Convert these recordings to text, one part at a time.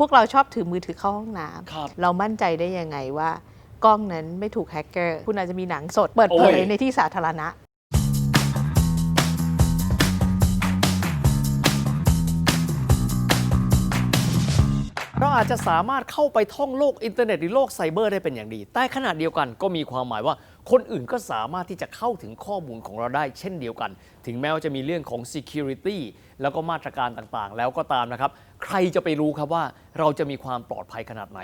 พวกเราชอบถือมือถือเข้าห้องน้ำครับเรามั่นใจได้ยังไงว่ากล้องนั้นไม่ถูกแฮกเกอร์ คุณอาจจะมีหนังสดเปิดเผยโอ้ย ในที่สาธารณะ เราอาจจะสามารถเข้าไปท่องโลกอินเทอร์เน็ตหรือโลกไซเบอร์ได้เป็นอย่างดี แต่ขนาดเดียวกันก็มีความหมายว่า คนอื่นก็สามารถที่จะเข้าถึงข้อมูลของเราได้เช่นเดียวกัน ถึงแม้ว่าจะมีเรื่องของ Security แล้วก็มาตรการต่างๆ แล้วก็ตามนะครับ ใครจะไปรู้ครับว่าเราจะมีความปลอดภัยขนาดไหน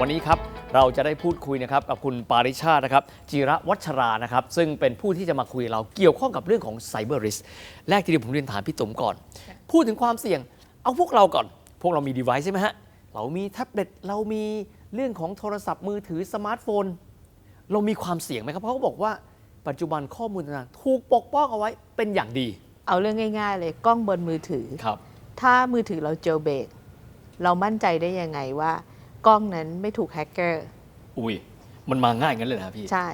วันนี้ครับเราจะได้พูดคุยนะครับกับคุณปาริชาตินะครับจิระวัชรานะครับ ซึ่งเป็นผู้ที่จะมาคุยกับเราเกี่ยวข้องกับเรื่องของไซเบอร์ริสแรกที่เดียวผมเรียนถามพี่ตุ๋มก่อน พูดถึงความเสี่ยง เอาพวกเราก่อน พวกเรามี device ใช่ไหมฮะ เรามีแท็บเล็ตเรามีเรื่องของโทรศัพท์มือถือสมาร์ทโฟน เรามีความเสี่ยงไหมครับ เพราะเขาบอกว่าปัจจุบันข้อมูลต่างๆถูกปกป้องเอาไว้เป็นอย่างดี เอาเรื่องง่าย ๆ เลยกล้องบนมือถือ ครับ ถ้ามือถือเราเจลเบรกเรามั่นใจได้ยังไงว่ากล้องนั้นไม่ถูกแฮกเกอร์ อุ้ยมันมาง่ายงั้นเลยนะพี่ ใช่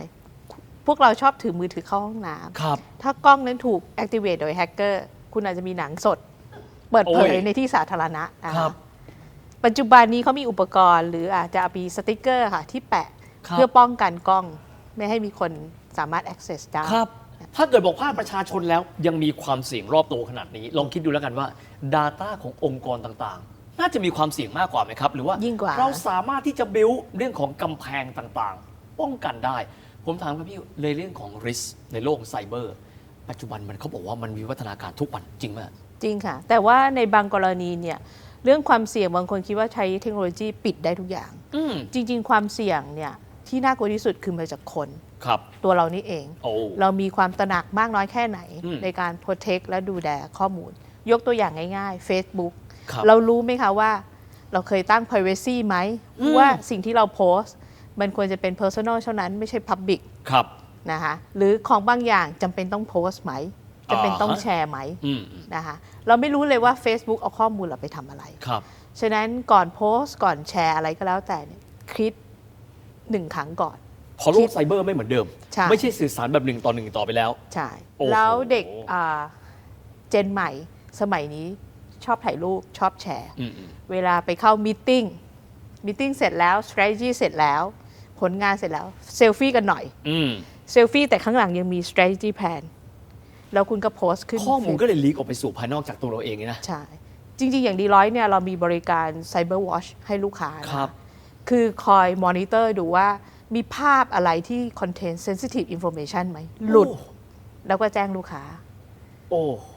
พวกเราชอบถือมือถือเข้าห้องน้ำครับถ้ากล้องนั้นถูก activate โดยแฮกเกอร์ คุณอาจจะมีหนังสด เปิดเผโอ้ยยในที่สาธารณะนะครัคะบ ปัจจุบันนี้เขามีอุปกรณ์ หรืออาจจะมีสติกเกอร์ค่ะที่แปะครับ เพื่อป้องกันกล้อง ไม่ให้มีคนสามารถ access ได้ ครับ ถ้าเกิดบอกภาคประชาชนแล้วยังมีความเสี่ยงรอบตัวขนาดนี้ ลองคิดดูแล้วกันว่า Data ขององค์กรต่างๆ น่าจะมีความเสี่ยงมากกว่าไหมครับ หรือว่ายิ่งกว่า เราสามารถที่จะบิวเรื่องของกำแพงต่างๆ ป้องกันได้ ผมถามครับพี่เลยเรื่องของ risk ในโลกไซเบอร์ ปัจจุบันมันเขาบอกว่ามันมีวัฒนาการทุกวันจริงไหม จริงค่ะ แต่ว่าในบางกรณีเนี่ย เรื่องความเสี่ยงบางคนคิดว่าใช้เทคโนโลยีปิดได้ทุกอย่าง อืมจริง ๆ ความเสี่ยงเนี่ยที่น่ากลัวที่สุดคือมาจากคน ครับ ตัวเรานี่เอง โอ้ เรามีความตระหนักมากน้อยแค่ไหน อืม ในการ protect และดูแลข้อมูล ยกตัวอย่างง่ายๆ Facebook ครับ เรารู้ไหมคะว่า เราเคยตั้ง privacy ไหมอืม ว่าสิ่งที่เราโพสต์ มันควรจะเป็น personal เท่านั้นไม่ใช่ public ครับ นะคะหรือของบางอย่างจำเป็นต้องโพสต์ไหม จำเป็นต้องอ่าฮะแชร์ไหมอืมอืมนะคะเราไม่รู้เลยว่า Facebook เอาข้อมูลเราไปทำอะไรครับฉะนั้นก่อนโพสต์ก่อนแชร์อะไรก็แล้วแต่เนี่ยคิดหนึ่งครั้งก่อนพอโลกไซเบอร์ไม่เหมือนเดิมใช่ไม่ใช่สื่อสารแบบหนึ่งต่อหนึ่งต่อไปแล้ว ใช่โอ้โหแล้วเด็กอ่าเจนใหม่สมัยนี้ชอบถ่ายรูปชอบแชร์อืมอืมเวลาไปเข้ามีติ้งมีติ้งเสร็จแล้ว strategy เสร็จแล้ว ผลงานเสร็จแล้ว เซลฟี่กันหน่อยอืมเซลฟี่แต่ข้างหลังยังมี strategy plan แล้วคุณก็โพสต์ขึ้นข้อมูลก็เลยลีกออกไปสู่ภายนอกจากตัวเราเองเลยนะ ใช่ จริง ๆ อย่างดีร้อยเนี่ยเรามีบริการ Cyber Watch ให้ลูกค้านะครับ คือคอยมอนิเตอร์ดูว่ามีภาพอะไรที่ contain sensitive information ไหม หลุดโอ้แล้วก็แจ้งลูกค้า โอ้โห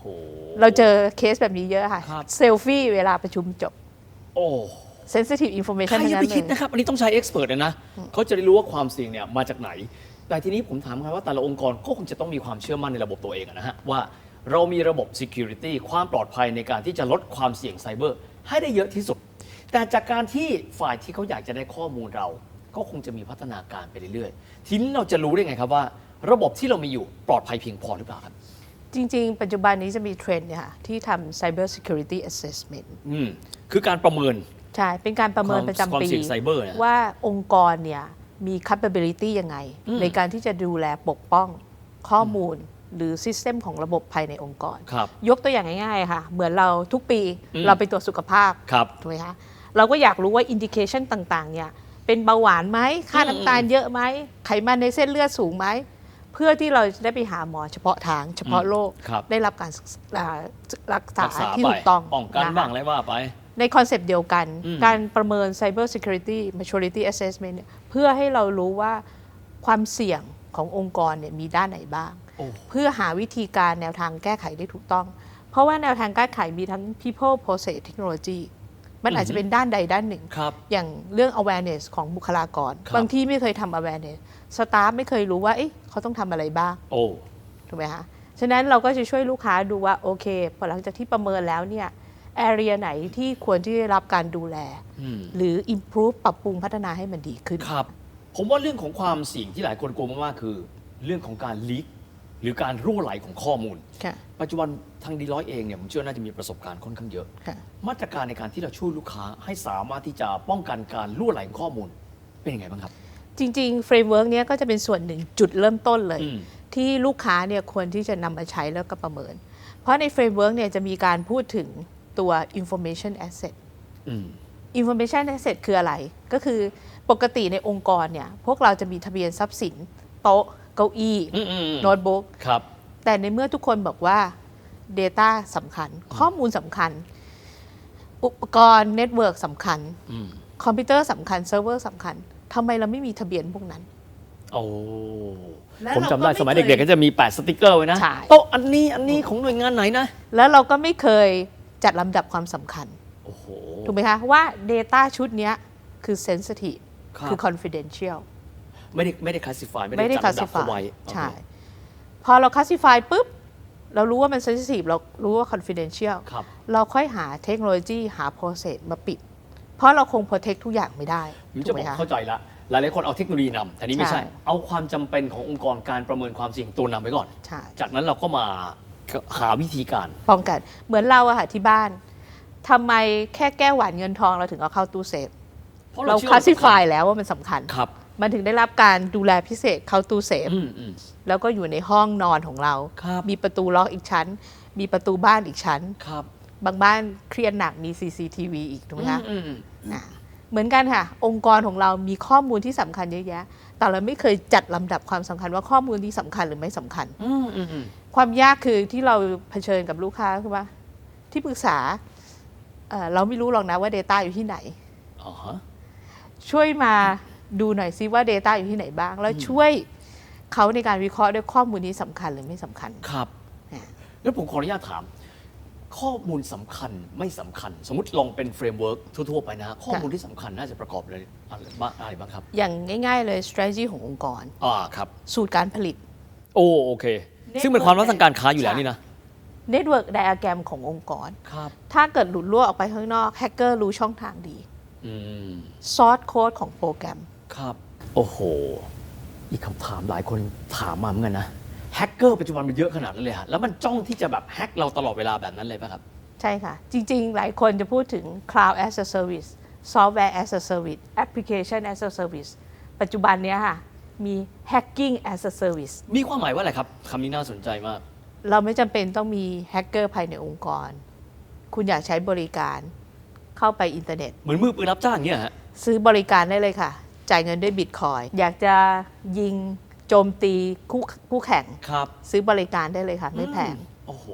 เราเจอเคสแบบนี้เยอะค่ะครับเซลฟี่เวลาประชุมจบ โอ้ sensitive ใค information รทั้งจะนั้ไปนเลคิดยนะครับ อันนี้ต้องใช้เอ็กซ์เพรสเลยนะ เขาจะได้รู้ว่าความเสี่ยงเนี่ยมาจากไหน แต่ทีนี้ผมถามครับว่าแต่ละองค์กรก็คงจะต้องมีความเชื่อมั่นในระบบตัวเองอะนะฮะว่าเรามีระบบ Security ความปลอดภัยในการที่จะลดความเสี่ยงไซเบอร์ให้ได้เยอะที่สุด แต่จากการที่ฝ่ายที่เขาอยากจะได้ข้อมูลเรา ก็คงจะมีพัฒนาการไปเรื่อยๆ ทีนี้เราจะรู้ได้ไงครับว่า ระบบที่เรามีอยู่ปลอดภัยเพียงพอหรือเปล่าครับ จริง ๆ ปัจจุบันนี้จะมีเทรนด์เนี่ยค่ะที่ทำ cyber security assessment อืมคือการประเมิน ใช่ เป็นการประเมินความประจำความปี เสี่ยงไซเบอร์เนี่ยว่าองค์กรเนี่ย มี capability ยังไงอืมในการที่จะดูแลปกป้องข้อมูลหรือ system ของระบบภายในองค์กรครับยกตัวอย่างง่าย ๆ ค่ะ เหมือนเราทุกปีอืมเราไปตรวจสุขภาพครับถูกไหมคะเราก็อยากรู้ว่า indication ต่างๆเนี่ยเป็นเบาหวานไหมค่าอืมน้ำตาลเยอะไหมไขมันในเส้นเลือดสูงไหม เพื่อที่เราจะได้ไปหาหมอเฉพาะทาง เฉพาะโรคครับได้รับการศึกษารักษารักษาที่ไปถูกต้องป้องกันนะคะบ้างอะไรว่าไป ในคอนเซปต์เดียวกันอืมการประเมิน Cyber Security Maturity Assessment เนี่ยเพื่อให้เรารู้ว่าความเสี่ยงขององค์กรเนี่ยมีด้านไหนบ้างโอ้เพื่อหาวิธีการแนวทางแก้ไขได้ถูกต้อง เพราะว่าแนวทางแก้ไขมีทั้ง people process technology มันอาจจะเป็นด้านใดด้านหนึ่งครับอย่างเรื่อง awareness ของบุคลากรครับบางที่ไม่เคยทำ awareness สตาฟไม่เคยรู้ว่าเอ๊ะเขาต้องทำอะไรบ้างโอ้ถูกไหมคะฉะนั้นเราก็จะช่วยลูกค้าดูว่าโอเคพอหลังจากที่ประเมินแล้วเนี่ย area ไหนที่ควรที่ได้รับการดูแลอืมหรือ improve ปรับปรุงพัฒนาให้มันดีขึ้น ครับ ผมว่าเรื่องของความเสี่ยงที่หลายคนกลัวมากๆคือ เรื่องของการลีกหรือการรั่วไหลของข้อมูลค่ะปัจจุบันทางดีร้อยเองเนี่ยผมเชื่อน่าจะมีประสบการณ์ค่อนข้างเยอะค่ะมาตรการในการที่เราช่วยลูกค้าให้สามารถที่จะป้องกันการรั่วไหลของข้อมูลเป็นยังไงบ้างครับ จริงๆเฟรมเวิร์กเนี้ยก็จะเป็นส่วนหนึ่งจุดเริ่มต้นเลยอืมที่ลูกค้าเนี่ยควรที่จะนำมาใช้แล้วก็ประเมิน เพราะราะในเฟรมเวิร์กเนี่ยจะมีการพูดถึง ตัว information asset อืม information asset คืออะไร ก็คือปกติในองค์กรเนี่ย พวกเราจะมีทะเบียนทรัพย์สิน โต๊ะ เก้าอี้อืมอืมอืมโน้ตบุ๊กครับแต่ในเมื่อทุกคนบอกว่า Data สำคัญ ข้อมูลสำคัญ อุปกรณ์เน็ตเวิร์กสำคัญอืมคอมพิวเตอร์สำคัญ เซิร์ฟเวอร์สำคัญทำไมเราไม่มีทะเบียนพวกนั้น โอ้แล้วผมจำได้เราก็ไม่สมัยเคยเด็กๆก็จะมีแปะสติกเกอร์ไว้นะใช่โต๊ะอันนี้อันนี้ของหน่วยงานไหนนะ แล้วเราก็ไม่เคย จัดลำดับความสำคัญ โอ้โห ถูกไหมคะว่า Data ชุดเนี้ยคือ sensitive ครับ คือ confidential ไม่ได้ไม่ได้คลาสสิฟายไม่ไม่ได้ได้จัดลำดับ classify เขาไว้ใช่ โอเคพอเรา classify ปุ๊บ เรารู้ว่ามัน sensitive เรารู้ว่า confidential ครับ เราค่อยหาเทคโนโลยีหา process มาปิด เพราะเราคง protect ทุกอย่างไม่ได้ผมถูจะกบไหมอกคะ เข้าใจละหลายๆคนเอาเทคโนโลยีนำแต่นี่ไม่ใช่ ใช่ เอาความจำเป็นขององค์กรการประเมินความเสี่ยงตัวนำไว้ก่อน ใช่ จากนั้นเราก็มา หาวิธีการ ป้องกัน เหมือนเราอะค่ะที่บ้านทำไมแค่แก้วหวานเงินทองเราถึงเอาเข้าตู้เซฟ เพราะเราชื่อ classify แล้วว่ามันสำคัญ ครับมันถึงได้รับการดูแลพิเศษเข้าตู้เซฟ อืมอืม แล้วก็อยู่ในห้องนอนของเรา ครับ มีประตูล็อกอีกชั้น มีประตูบ้านอีกชั้น ครับบางบ้านเครียดหนักมี CCTV อีกถูกไหมคะอืมอืมอ่าเหมือนกันค่ะ องค์กรของเรามีข้อมูลที่สำคัญเยอะแยะ แต่เราไม่เคยจัดลำดับความสำคัญว่าข้อมูลนี้สำคัญหรือไม่สำคัญอืมอืมอืมความยากคือที่เราเผชิญกับลูกค้าคือว่า ที่ปรึกษาเอ่อเราไม่รู้หรอกนะว่า Data อยู่ที่ไหนอ๋อฮะช่วยมาดูหน่อยซิว่า Data อยู่ที่ไหนบ้าง แล้วช่วยเขาในการวิเคราะห์ด้วยข้อมูลนี้สำคัญหรือไม่สำคัญครับอ่าแล้วผมขออนุญาตถาม ข้อมูลสำคัญไม่สำคัญ สมมติลองเป็นเฟรมเวิร์กทั่ว ๆ ไปนะ ข้อมูลที่สำคัญน่าจะประกอบเลยอะไรบ้างอะไรบ้างครับ อย่างง่ายๆเลย strategy ขององค์กรอ่าครับ สูตรการผลิต โอ้โอเค ซึ่งเป็นความลับทางการค้าอยู่แล้วนี่นะ Network diagram ขององค์กรครับถ้าเกิดหลุดรั่วออกไปข้างนอกแฮกเกอร์รู้ช่องทางดีอืมซอสโค้ดของโปรแกรมครับ โอ้โห อีกคำถามหลายคนถามมาเหมือนกันนะ แฮกเกอร์ปัจจุบันมันเยอะขนาดนั้นเลยฮะแล้วมันจ้องที่จะแบบแฮกเราตลอดเวลาแบบนั้นเลยป่ะครับ ใช่ค่ะ จริง ๆ หลายคนจะพูดถึง Cloud as a Service Software as a Service Application as a Service ปัจจุบันเนี้ยค่ะ มี Hacking as a Service มีความหมายว่าอะไรครับคำนี้น่าสนใจมาก เราไม่จำเป็นต้องมีแฮกเกอร์ภายในองค์กร คุณอยากใช้บริการเข้าไปอินเทอร์เน็ต เหมือนมือปืนรับจ้างเงี้ยฮะ ซื้อบริการได้เลยค่ะ จ่ายเงินด้วยบิตคอยอยากจะยิง โจมตีคู่คู่แข่ง ครับ ซื้อบริการได้เลยค่ะ ไม่แพง โอ้โห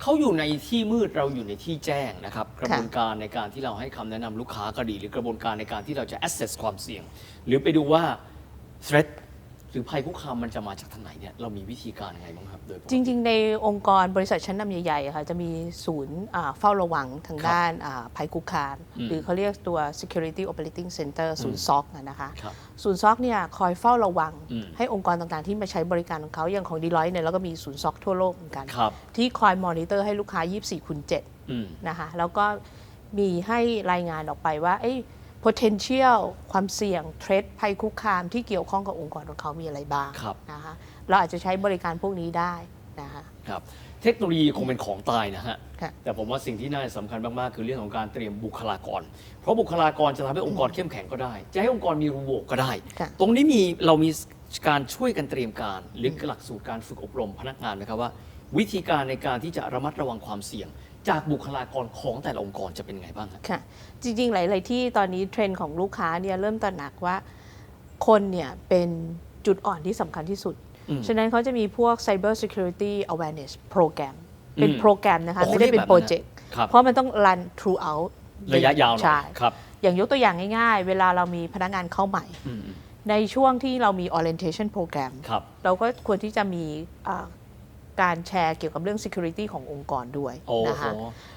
เขาอยู่ในที่มืดเราอยู่ในที่แจ้งนะครับ กระบวนการในการที่เราให้คำแนะนำลูกค้าก็ดี หรือกระบวนการในการที่เราจะ assess ความเสี่ยง หรือไปดูว่า threat หรือภัยคุกคามมันจะมาจากทางไหนเนี่ยเรามีวิธีการยังไงบ้างครับโดยปกจติ ริง ๆ ในองค์กรบริษัทชั้นนำใหญ่ๆอะค่ะจะมีศูนย์อ่าเฝ้าระวังทางครับด้านอ่าภัยคุกคาม อืมหรือเขาเรียกตัว security operating center ศูนย์ซอกนะคะ ครับ ศูนย์ซอกเนี่ยคอยเฝ้าระวัง อืม ให้องค์กรต่างๆ ที่มาใช้บริการของเขาอย่างของดีลอยเนี่ยเราก็มีศูนย์ซอกทั่วโลกเหมือนกัน ครับที่คอยมอนิเตอร์ให้ลูกค้า 24คูณ7 อืม นะคะแล้วก็มีให้รายงานออกไปว่าเอ้ย potential ความเสี่ยง threat ภัยคุกคามที่เกี่ยวข้องกับองค์กรของเขามีอะไรบ้างครับ นะคะเราอาจจะใช้บริการพวกนี้ได้นะคะ ครับ เทคโนโลยีคงเป็นของตายนะฮะ ค่ะ แต่ผมว่าสิ่งที่น่าจะสำคัญมากๆ คือเรื่องของการเตรียมบุคลากร เพราะบุคลากรจะทำให้องค์กรเข้มแข็งก็ได้ จะให้องค์กรมีรูโหวก็ได้ ค่ะ ตรงนี้มีเรามีการช่วยกันเตรียมการหรือหลักสูตรการฝึกอบรมพนักงานนะครับว่า วิธีการในการที่จะระมัดระวังความเสี่ยง จากบุคลากรของแต่ละองค์กรจะเป็นไงบ้างครับ ค่ะ จริงๆ หลาย ๆ ที่ตอนนี้เทรนด์ของลูกค้าเนี่ยเริ่มตระหนักว่าคนเนี่ยเป็นจุดอ่อนที่สำคัญที่สุด อืมฉะนั้นเขาจะมีพวก Cyber Security Awareness Program เป็นอืมโปรแกรมนะคะ โอ้ไม่ได้เป็นเขาเรียกแบบนั้น โปรเจกต์ ครับ เพราะมันต้อง run throughout ระยะยาวหน่อใช่ ยครับอย่างยกตัวอย่างง่าย ๆ เวลาเรามีพนักงานเข้าใหม่ อืมในช่วงที่เรามี orientation program ครับ เราก็ควรที่จะมีอ่า การแชร์เกี่ยวกับเรื่อง security ขององค์กรด้วยโอ้นะโหคะ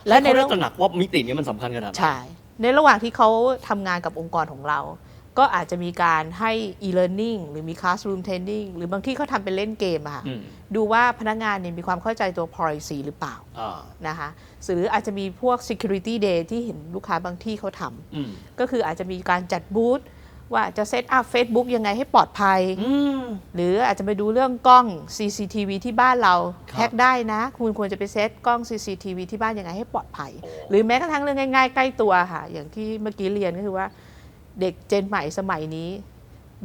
และและในในเรื่เรื่ออง งตระหนักว่ามิตินี้มันสำคัญขนาดไหนใช่ ในระหว่างที่เขาทำงานกับองค์กรของเรา ก็อาจจะมีการให้ e-learning หรือมี classroom training หรือบางที่เขาทำเป็นเล่นเกมอะค่ะอืมดูว่าพนักงานเนี่ยมีความเข้าใจตัว policy หรือเปล่าอ่านะคะหรืออาจจะมีพวก security day ที่เห็นลูกค้าบางที่เขาทำ อืม ก็คืออาจจะมีการจัดบูธ ว่าจะเซตอัพ Facebook ยังไงให้ปลอดภัยอืมหรืออาจจะไปดูเรื่องกล้อง CCTV ที่บ้านเราครับแฮ็กได้นะ คุณควรจะไปเซตกล้อง CCTV ที่บ้านยังไงให้ปลอดภัยโอ้หรือแม้กระทั่งเรื่องง่ายๆ ใกล้ตัวค่ะ อย่างที่เมื่อกี้เรียนก็คือว่า เด็กเจนใหม่สมัยนี้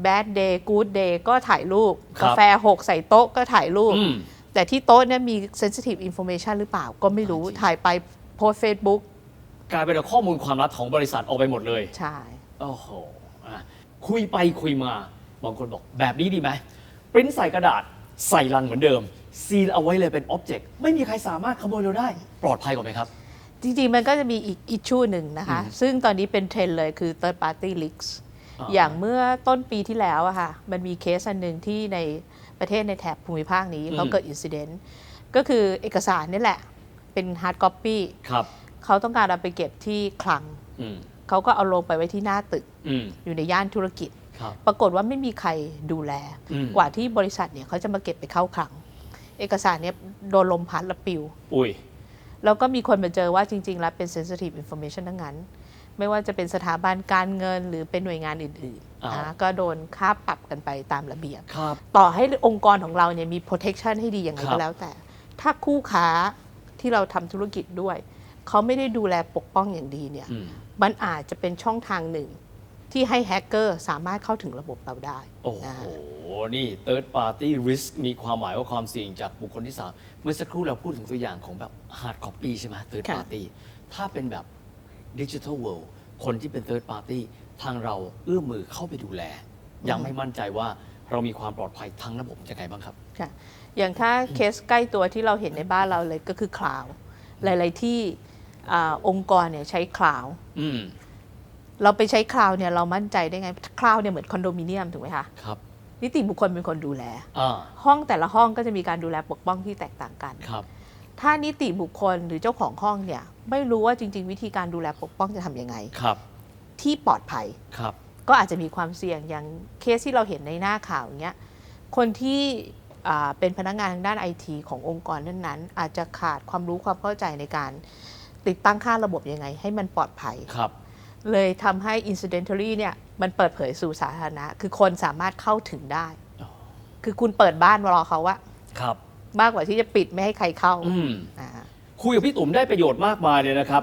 bad day good day ก็ถ่ายรูปครับกาแฟหกใส่โต๊ะก็ถ่ายรูปอืมแต่ที่โต๊ะเนี่ยมี sensitive information หรือเปล่าก็ไม่รู้จริงถ่ายไปโพสเฟซบุ๊กกลายเป็นเอาข้อมูลความลับของบริษัทออกไปหมดเลย ใช่ โอ้โห อะ คุยไปคุยมา บางคนบอกแบบนี้ดีไหมปริ้นใส่กระดาษใส่ลังเหมือนเดิม ซีลเอาไว้เลยเป็นอ็อบเจกต์ไม่มีใครสามารถขโมยเราได้ ปลอดภัยกว่าไหมครับ จริงๆ มันก็จะมีอีกอิชชูหนึ่งนะคะอืมซึ่งตอนนี้เป็นเทรนด์เลยคือ third party leaks อ่าอย่างเมื่อต้นปีที่แล้วอะค่ะ มันมีเคสอันหนึ่งที่ในประเทศในแถบภูมิภาคนี้เขาเกิดอินซิเดนต์ก็คือเอกสารนี่แหละ เป็นฮาร์ดคอปปี้ครับเขาต้องการเอาไปเก็บที่คลังอืม เขาก็เอาลงไปไว้ที่หน้าตึกอืมอยู่ในย่านธุรกิจครับปรากฏว่าไม่มีใครดูแลอืมกว่าที่บริษัทเนี่ยเขาจะมาเก็บไปเข้าคลัง เอกสารเนี่ยโดนลมพัดและปลิวอุ้ยแล้วก็มีคนมาเจอว่าจริง ๆ แล้วเป็น sensitive information ทั้งนั้น ไม่ว่าจะเป็นสถาบันการเงินหรือเป็นหน่วยงานอื่นๆอ้าวนะก็โดนค่าปรับกันไปตามระเบียบครับต่อให้องค์กรของเราเนี่ยมี protection ให้ดีอย่างไรครัก็บแล้วแต่ ถ้าคู่ค้าที่เราทำธุรกิจด้วย เขาไม่ได้ดูแลปกป้องอย่างดีเนี่ยอื มมันอาจจะเป็นช่องทางหนึ่ง ที่ให้แฮกเกอร์สามารถเข้าถึงระบบเราได้โอ้โหนะฮะนี่ third party risk มีความหมายว่าความเสี่ยงจากบุคคลที่สามเมื่อสักครู่เราพูดถึงตัวอย่างของแบบ hard copy ใช่ไหม third ค่ะ party ถ้าเป็นแบบ digital world คนที่เป็น third party ทางเราเอื้อมมือเข้าไปดูแล ยังไม่มั่นใจว่าเรามีความปลอดภัยทั้งระบบยังไงบ้างครับ ค่ะอย่างถ้าเคสใกล้ตัวที่เราเห็นในบ้านเราเลยก็คือคลาวหลาย ๆ ที่ อาองค์กรเนี่ยใช้คลาว อืมเราไปใช้คลาวเนี่ยเรามั่นใจได้ไงคลาวเนี่ยเหมือนคอนโดมิเนียมถูกไหมคะครับนิติบุคคลเป็นคนดูแล อ่าห้องแต่ละห้องก็จะมีการดูแลปกป้องที่แตกต่างกัน ครับ ถ้านิติบุคคลหรือเจ้าของห้องเนี่ยไม่รู้ว่าจริง ๆ วิธีการดูแลปกป้องจะทำยังไง ครับที่ปลอดภัย ครับ ก็อาจจะมีความเสี่ยงอย่างเคสที่เราเห็นในหน้าข่าวอย่างเงี้ยคนที่อ่าเป็นพนักงานทางด้านไอทีขององค์กรนั้นๆอาจจะขาดความรู้ความเข้าใจในการ ติดตั้งค่าระบบยังไง ให้มันปลอดภัย ครับ เลยทำให้ incidentally เนี่ยมันเปิดเผยสู่สาธารณะ คือคนสามารถเข้าถึงได้ อ๋อ คือคุณเปิดบ้านรอเขาอะครับ มากกว่าที่จะปิดไม่ให้ใครเข้าอืม อ่า คุยกับพี่ตุ๋มได้ประโยชน์มากมายเลยนะครับ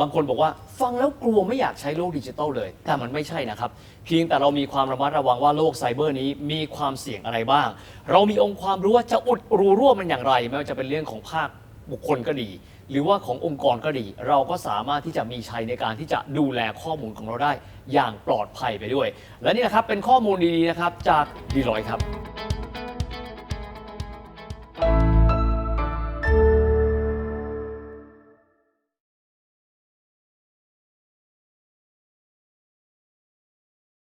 บางคนบอกว่าฟังแล้วกลัวไม่อยากใช้โลกดิจิทัลเลย แต่มันไม่ใช่นะครับ เพียงแต่เรามีความระมัดระวังว่าโลกไซเบอร์นี้มีความเสี่ยงอะไรบ้าง เรามีองค์ความรู้ว่าจะอุดรูรั่วมันอย่างไร ไม่ว่าจะเป็นเรื่องของภาค บุคคลก็ดี หรือว่าขององค์กรก็ดี เราก็สามารถที่จะมีชัยในการที่จะดูแลข้อมูลของเราได้อย่างปลอดภัยไปด้วย และนี่นะครับเป็นข้อมูลดีๆนะครับจากดีลอยครับ